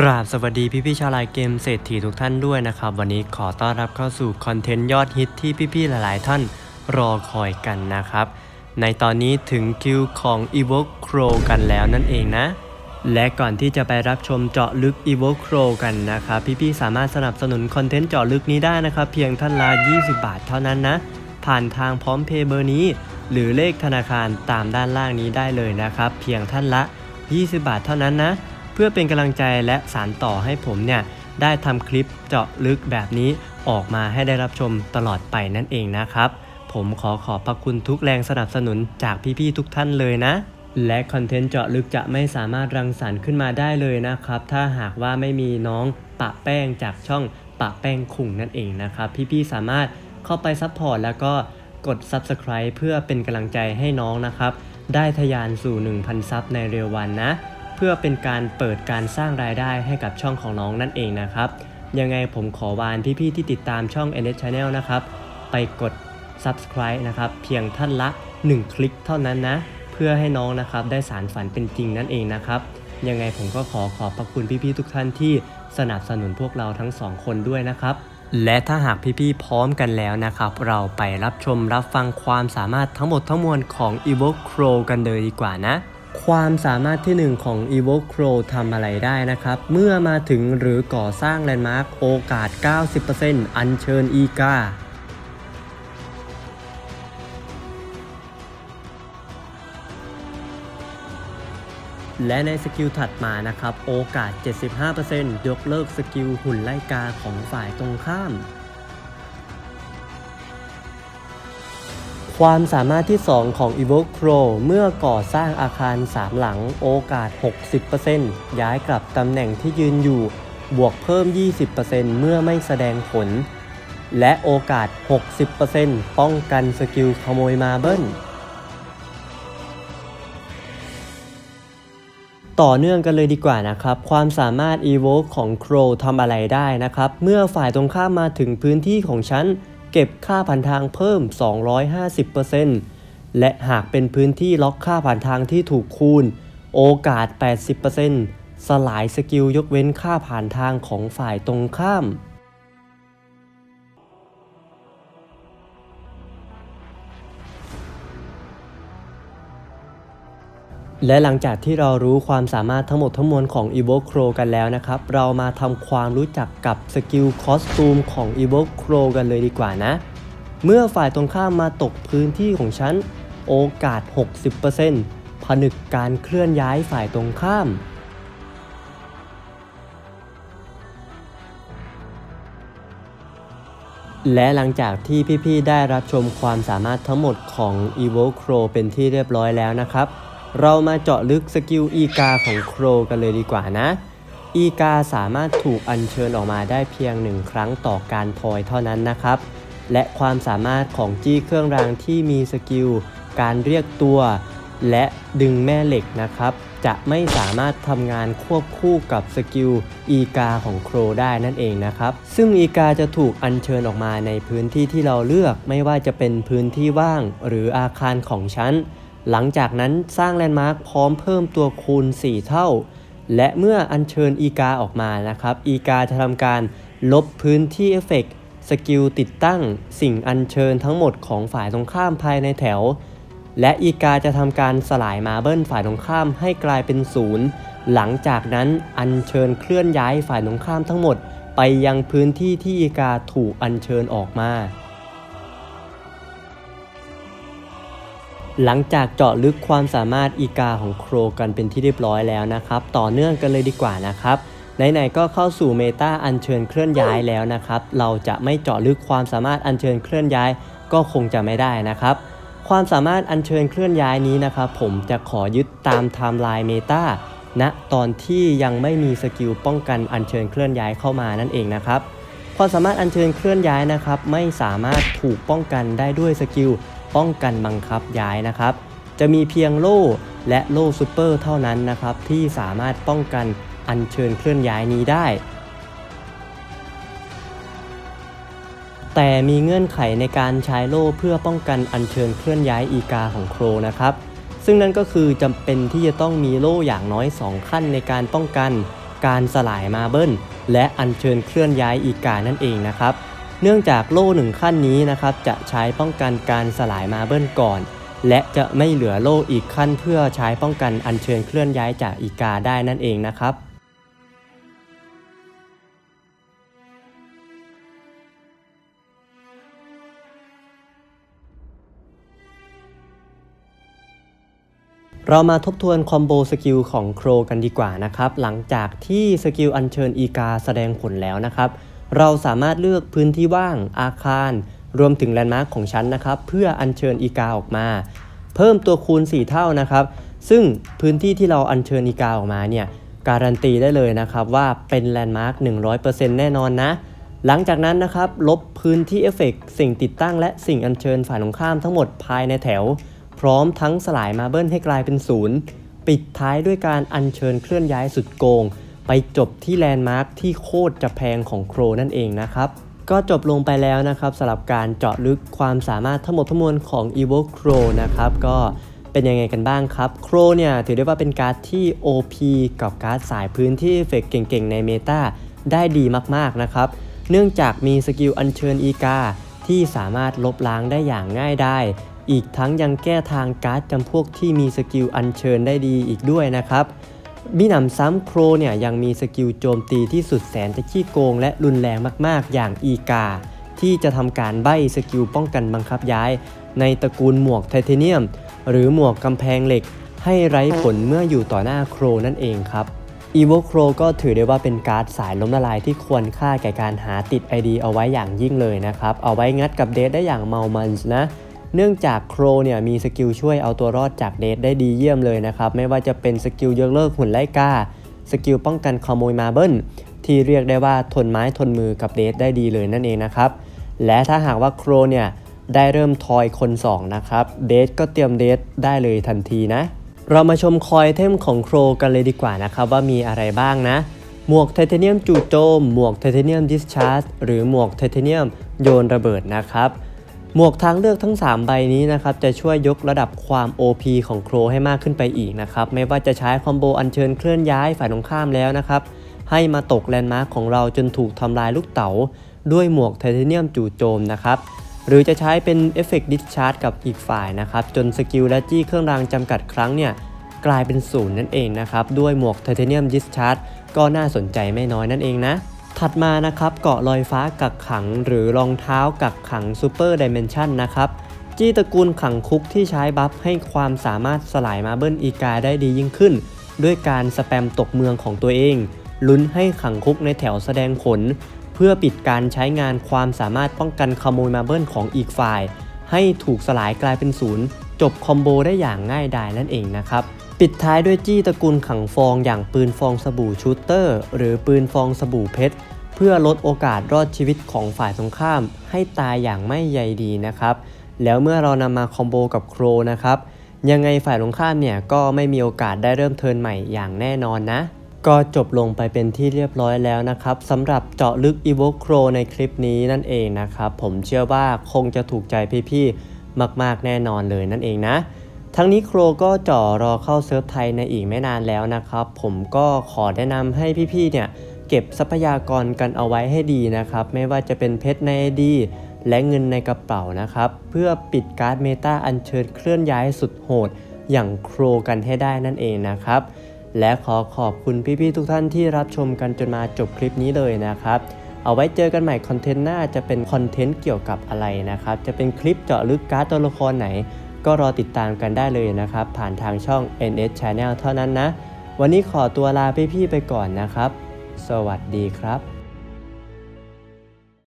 กราบสวัสดีพี่พี่ๆชาวไลน์เกมเศรษฐีทุกท่านด้วยนะครับ วันนี้ขอต้อนรับเข้าสู่คอนเทนต์ยอดฮิตที่พี่พี่ๆหลายๆท่านรอคอยกันนะครับ ในตอนนี้ถึงคิวของ e v o c r o กันแล้วนั่นเองนะ และก่อนที่จะไปรับชมเจาะลึก e v o c r o กันนะครับ พี่ๆสามารถสนับสนุนคอนเทนต์เจาะลึกนี้ได้นะครับ เพียงท่านละ 20 บาทเท่านั้นนะ ผ่านทางพร้อมเพย์เบอร์นี้ หรือเลขธนาคารตามด้านล่างนี้ได้เลยนะครับ เพียงท่านละ 20 บาทเท่านั้นนะ เพื่อเป็นกำลังใจและสารต่อให้ผมเนี่ยได้ทำคลิปเจาะลึกแบบนี้ออกมาให้ได้รับชมตลอดไปนั่นเองนะครับ ผมขอขอบพระคุณทุกแรงสนับสนุนจากพี่ๆทุกท่านเลยนะ และคอนเทนต์เจาะลึกจะไม่สามารถรังสรรค์ขึ้นมาได้เลยนะครับ ถ้าหากว่าไม่มีน้องปะแป้งจากช่องปะแป้งคุงนั่นเองนะครับ พี่ๆสามารถเข้าไปซัพพอร์ตแล้วก็กด Subscribe เพื่อเป็นกำลังใจให้น้องนะครับ ได้ทะยานสู่ 1,000 ซับในเร็ววันนะ เพื่อเป็นการเปิดการสร้างรายได้ให้กับช่องของน้องนั่นเองนะครับ ยังไงผมขอวานพี่ๆที่ติดตามช่อง n s Channel นะครับ ไปกด Subscribe นะครับ เพียงท่านละ 1 คลิกเท่านั้นนะ เพื่อให้น้องนะครับได้สารฝันเป็นจริงนั่นเองนะครับ ยังไงผมก็ขอขอบพระคุณพี่ๆทุกท่านที่สนับสนุนพวกเราทั้งสองคนด้วยนะครับ และถ้าหากพี่ๆพร้อมกันแล้วนะครับ เราไปรับชมรับฟังความสามารถทั้งหมดทั้งมวลของ e v o Crow กันเลยดีกว่านะ ความสามารถที่ 1 ของ e v o c r o ทำอะไรได้นะครับ เมื่อมาถึงหรือก่อสร้างแลนด์มาร์คโอกาส 90%อัญเชิญอีกาและในสกิลถัดมานะครับ โอกาส 75%ยกเลิกสกิลหุ่นไล่กาของฝ่ายตรงข้าม ความสามารถที่ 2 ของ Evoke Pro เมื่อก่อสร้างอาคาร 3 หลังโอกาส 60%ย้ายกลับตำแหน่งที่ยืนอยู่ บวกเพิ่ม 20%เมื่อไม่แสดงผล และโอกาส 60%ป้องกันสกิลขโมยมาเบิลต่อเนื่องกันเลยดีกว่านะครับ ความสามารถ Evoke ของ Crow ทำอะไรได้นะครับ เมื่อฝ่ายตรงข้ามมาถึงพื้นที่ของฉัน เก็บค่าผ่านทางเพิ่ม 250%และหากเป็นพื้นที่ล็อกค่าผ่านทางที่ถูกคูณ โอกาส 80%สลายสกิลยกเว้นค่าผ่านทางของฝ่ายตรงข้าม และหลังจากที่เรารู้ความสามารถทั้งหมดทั้งมวลของ e v o c r o กันแล้วนะครับ เรามาทำความรู้จักกับสกิลคอสตูมของ e v o c r o กันเลยดีกว่านะ เมื่อฝ่ายตรงข้ามมาตกพื้นที่ของฉัน โอกาส 60%ผนึกการเคลื่อนย้ายฝ่ายตรงข้าม และหลังจากที่พี่ๆ ได้รับชมความสามารถทั้งหมดของ e v o c r o เป็นที่เรียบร้อยแล้วนะครับ เรามาเจาะลึกสกิลอีกาของ Crow กันเลยดีกว่านะ อีกาสามารถถูกอัญเชิญออกมาได้เพียงหนึ่งครั้งต่อการทอยเท่านั้นนะครับ และความสามารถของจี้เครื่องรางที่มีสกิลการเรียกตัว และดึงแม่เหล็กนะครับ จะไม่สามารถทำงานควบคู่กับสกิลอีกาของโครได้นั่นเองนะครับ ซึ่งอีกาจะถูกอัญเชิญออกมาในพื้นที่ที่เราเลือกไม่ว่าจะเป็นพื้นที่ว่าง หรืออาคารของชั้น หลังจากนั้นสร้างแลนด์มาร์คพร้อมเพิ่มตัวคูณ 4 เท่า และเมื่ออัญเชิญอีกาออกมานะครับ อีกาจะทำการลบพื้นที่เอฟเฟกต์สกิลติดตั้งสิ่งอัญเชิญทั้งหมดของฝ่ายตรงข้ามภายในแถว และอีกาจะทำการสลายมาเบิลฝ่ายตรงข้ามให้กลายเป็นศูนย์หลังจากนั้นอัญเชิญเคลื่อนย้ายฝ่ายตรงข้ามทั้งหมด ไปยังพื้นที่ที่อีกาถูกอัญเชิญออกมา หลังจากเจาะลึกความสามารถอีกาของโครกันเป็นที่เรียบร้อยแล้วนะครับ ต่อเนื่องกันเลยดีกว่านะครับไหนๆก็เข้าสู่เมตาอัญเชิญเคลื่อนย้ายแล้วนะครับ เราจะไม่เจาะลึกความสามารถอัญเชิญเคลื่อนย้ายก็คงจะไม่ได้นะครับ ความสามารถอัญเชิญเคลื่อนย้ายนี้นะครับผมจะขอยึดตามไทม์ไลน์เมตาณตอนที่ยังไม่มีสกิลป้องกันอัญเชิญเคลื่อนย้ายเข้ามานั่นเองนะครับความสามารถอัญเชิญเคลื่อนย้ายนะครับ ไม่สามารถถูกป้องกันได้ด้วยสกิล ป้องกันบังคับย้ายนะครับ จะมีเพียงโล่และโล่ซูเปอร์เท่านั้นนะครับ ที่สามารถป้องกันอัญเชิญเคลื่อนย้ายนี้ได้ แต่มีเงื่อนไขในการใช้โล่เพื่อป้องกันอัญเชิญเคลื่อนย้ายอีกาของโครนะครับ ซึ่งนั่นก็คือจำเป็นที่จะต้องมีโล่อย่างน้อย 2 ขั้นในการป้องกัน การสลายมาเบิลและอัญเชิญเคลื่อนย้ายอีกานั่นเองนะครับ เนื่องจากโล่หนึ่งขั้นนี้นะครับจะใช้ป้องกันการสลายมาเบิลก่อน และจะไม่เหลือโล่อีกขั้นเพื่อใช้ป้องกันอัญเชิญเคลื่อนย้ายจากอีกาได้นั่นเองนะครับเรามาทบทวนคอมโบสกิลของโครกันดีกว่านะครับ หลังจากที่สกิลอัญเชิญอีกาแสดงผลแล้วนะครับ เราสามารถเลือกพื้นที่ว่างอาคาร รวมถึงแลนด์มาร์คของชั้นนะครับ เพื่ออัญเชิญอีกาออกมา เพิ่มตัวคูณ 4 เท่านะครับ ซึ่งพื้นที่ที่เราอัญเชิญอีกาออกมาเนี่ยการันตีได้เลยนะครับว่าเป็นแลนด์มาร์ค100%แน่นอนนะหลังจากนั้นนะครับลบพื้นที่เอฟเฟกต์สิ่งติดตั้งและสิ่งอัญเชิญฝ่ายตรงข้ามทั้งหมดภายในแถว พร้อมทั้งสลายมาเบิลให้กลายเป็นศูนย์ปิดท้ายด้วยการอัญเชิญเคลื่อนย้ายสุดโกง ไปจบที่แลนด์มาร์คที่โคตรจะแพงของโครนั่นเองนะครับ ก็จบลงไปแล้วนะครับสำหรับการเจาะลึกความสามารถทั้งหมดทั้งมวลของ Evo Crow นะครับ ก็เป็นยังไงกันบ้างครับ โครเนี่ยถือได้ว่าเป็นการ์ดที่ OP กับการ์ดสายพื้นที่เฟกเก่งๆ ในเมตาได้ดีมากๆนะครับ เนื่องจากมีสกิลอัญเชิญอีกา ที่สามารถลบล้างได้อย่างง่ายได้ อีกทั้งยังแก้ทางการ์ดจำพวกที่มีสกิลอัญเชิญได้ดีอีกด้วยนะครับ มีหนำซ้ำโครเนี่ยยังมีสกิลโจมตีที่สุดแสนจะขี้โกงและรุนแรงมากๆ อย่างอีกา ที่จะทำการใบ้สกิลป้องกันบังคับย้าย ในตระกูลหมวกไทเทเนียม หรือหมวกกำแพงเหล็ก ให้ไร้ผลเมื่ออยู่ต่อหน้าโครนั่นเองครับ e v o c r o ก็ถือได้ว่าเป็นการ์ดสายล้มละลายที่ควรค่าแก่การหาติด ID เอาไว้อย่างยิ่งเลยนะครับ เอาไว้งัดกับเดทได้อย่างเมามันนะ เนื่องจากโครเนี่ยมีสกิลช่วยเอาตัวรอดจากเดทได้ดีเยี่ยมเลยนะครับ ไม่ว่าจะเป็นสกิลยกเลิกหุ่นไล่กาสกิลป้องกันขโมยมาเบิลที่เรียกได้ว่าทนไม้ทนมือกับเดทได้ดีเลยนั่นเองนะครับ และถ้าหากว่าโครเนี่ยได้เริ่มทอยคน 2 นะครับ เดทก็เตรียมเดทได้เลยทันทีนะ เรามาชมคอยเทมของโครกันเลยดีกว่านะครับว่ามีอะไรบ้างนะ หมวกไทเทเนียมจู่โจม หมวกไทเทเนียมดิสชาร์จหรือหมวกไทเทเนียมโยนระเบิดนะครับ หมวกทางเลือกทั้ง 3 ใบนี้นะครับจะช่วยยกระดับความ OP ของโครให้มากขึ้นไปอีกนะครับไม่ว่าจะใช้คอมโบอัญเชิญเคลื่อนย้ายฝ่ายตรงข้ามแล้วนะครับให้มาตกแลนด์มาร์คของเราจนถูกทำลายลูกเต๋า ด้วยหมวกไทเทเนียมจู่โจมนะครับหรือจะใช้เป็นเอฟเฟกต์ดิสชาร์จกับอีกฝ่ายนะครับจนสกิลและจี้เครื่องรางจำกัดครั้งเนี่ยกลายเป็นศูนย์นั่นเองนะครับด้วยหมวกไทเทเนียมดิสชาร์จก็น่าสนใจไม่น้อยนั่นเองนะ ถัดมานะครับเกาะลอยฟ้ากักขัง หรือรองเท้ากักขังซูเปอร์ดิเมนชันนะครับจี้ตระกูลขังคุกที่ใช้บัฟให้ความสามารถสลายมาเบิลอีกาได้ดียิ่งขึ้น ด้วยการสแปมตกเมืองของตัวเอง ลุ้นให้ขังคุกในแถวแสดงผล เพื่อปิดการใช้งานความสามารถป้องกันขโมยมาเบิลของอีกฝ่าย ให้ถูกสลายกลายเป็นศูนย์จบคอมโบได้อย่างง่ายดายนั่นเองนะครับ ปิดท้ายด้วยจี้ตระกูลขังฟองอย่างปืนฟองสบู่ชูตเตอร์ หรือปืนฟองสบู่เพชร เพื่อลดโอกาสรอดชีวิตของฝ่ายตรงข้าม ให้ตายอย่างไม่ใยดีนะครับ แล้วเมื่อเรานำมาคอมโบกับโครนะครับยังไงฝ่ายตรงข้ามเนี่ยก็ไม่มีโอกาสได้เริ่มเทิร์นใหม่อย่างแน่นอนนะ ก็จบลงไปเป็นที่เรียบร้อยแล้วนะครับสำหรับเจาะลึก e v o c r o ในคลิปนี้นั่นเองนะครับ ผมเชื่อว่าคงจะถูกใจพี่ๆมากๆแน่นอนเลยนั่นเองนะ ทั้งนี้โครก็จ่อรอเข้าเซิร์ฟไทยในอีกไม่นานแล้วนะครับ ผมก็ขอแนะนำให้พี่ๆเนี่ยเก็บทรัพยากรกันเอาไว้ให้ดีนะครับ ไม่ว่าจะเป็นเพชรใน ID และเงินในกระเป๋านะครับ เพื่อปิดการ์ดเมตาอัญเชิญเคลื่อนย้ายสุดโหด อย่างโครกันให้ได้นั่นเองนะครับ และขอขอบคุณพี่ๆทุกท่านที่รับชมกันจนมาจบคลิปนี้เลยนะครับ เอาไว้เจอกันใหม่คอนเทนต์หน้าจะเป็นคอนเทนต์เกี่ยวกับอะไรนะครับ จะเป็นคลิปเจาะลึกการ์ดตัวละครไหน ก็รอติดตามกันได้เลยนะครับ ผ่านทางช่อง NS Channel เท่านั้นนะ วันนี้ขอตัวลาพี่ๆไปก่อนนะครับ สวัสดีครับ